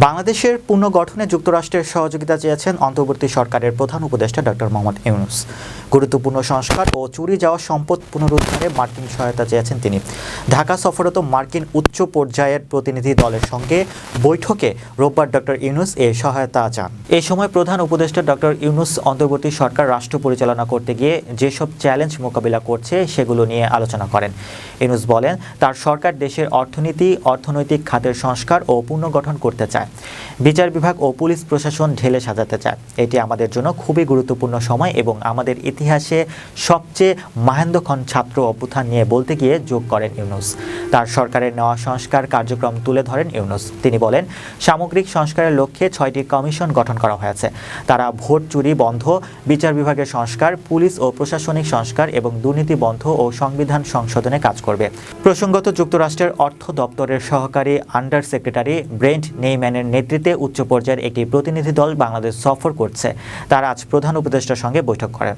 বাংলাদেশের পুনর্গঠনে যুক্তরাষ্ট্রের সহযোগিতা চেয়েছেন অন্তর্বর্তী সরকারের প্রধান উপদেষ্টা ডক্টর মোহাম্মদ ইউনুস। গুরুত্বপূর্ণ সংস্কার ও চুরি যাওয়া সম্পদ পুনরুদ্ধারে মার্কিন সহায়তা চেয়েছেন তিনি। ঢাকা সফররত মার্কিন উচ্চ পর্যায়ের প্রতিনিধি দলের সঙ্গে বৈঠকে রোববার ডক্টর ইউনুস এ সহায়তা চান। এ সময় প্রধান উপদেষ্টা ডক্টর ইউনুস অন্তর্বর্তী সরকার রাষ্ট্র পরিচালনা করতে গিয়ে যেসব চ্যালেঞ্জ মোকাবিলা করছে সেগুলো নিয়ে আলোচনা করেন। ইউনুস বলেন, তার সরকার দেশের অর্থনীতি, অর্থনৈতিক খাতের সংস্কার ও পুনর্গঠন করতে চায়। বিচার বিভাগ ও পুলিশ প্রশাসন ঢেলে সাজাতে চায়। এটি আমাদের জন্য খুবই গুরুত্বপূর্ণ সময় এবং আমাদের ইতিহাসে সবচেয়ে মাহেন্দ্রক্ষণ ছাত্র অভ্যুত্থান নিয়ে বলতে গিয়ে যোগ করেন ইউনুস। তার সরকারের নেওয়া সংস্কার কার্যক্রম তুলে ধরেন ইউনুস। তিনি বলেন, সামগ্রিক সংস্কারের লক্ষ্যে ছয়টি কমিশন গঠন করা হয়েছে। তারা ভোট চুরি বন্ধ, বিচার বিভাগের সংস্কার, পুলিশ ও প্রশাসনিক সংস্কার এবং দুর্নীতি বন্ধ ও সংবিধান সংশোধনে কাজ করবে। প্রসঙ্গত যুক্তরাষ্ট্রের অর্থ দপ্তরের সহকারী আন্ডার সেক্রেটারি ব্রেন্ট নেইম্যানের নেতৃত্বে উচ্চ পর্যায়ের একটি প্রতিনিধি দল বাংলাদেশ সফর করছে। তারা আজ প্রধান উপদেষ্টার সঙ্গে বৈঠক করেন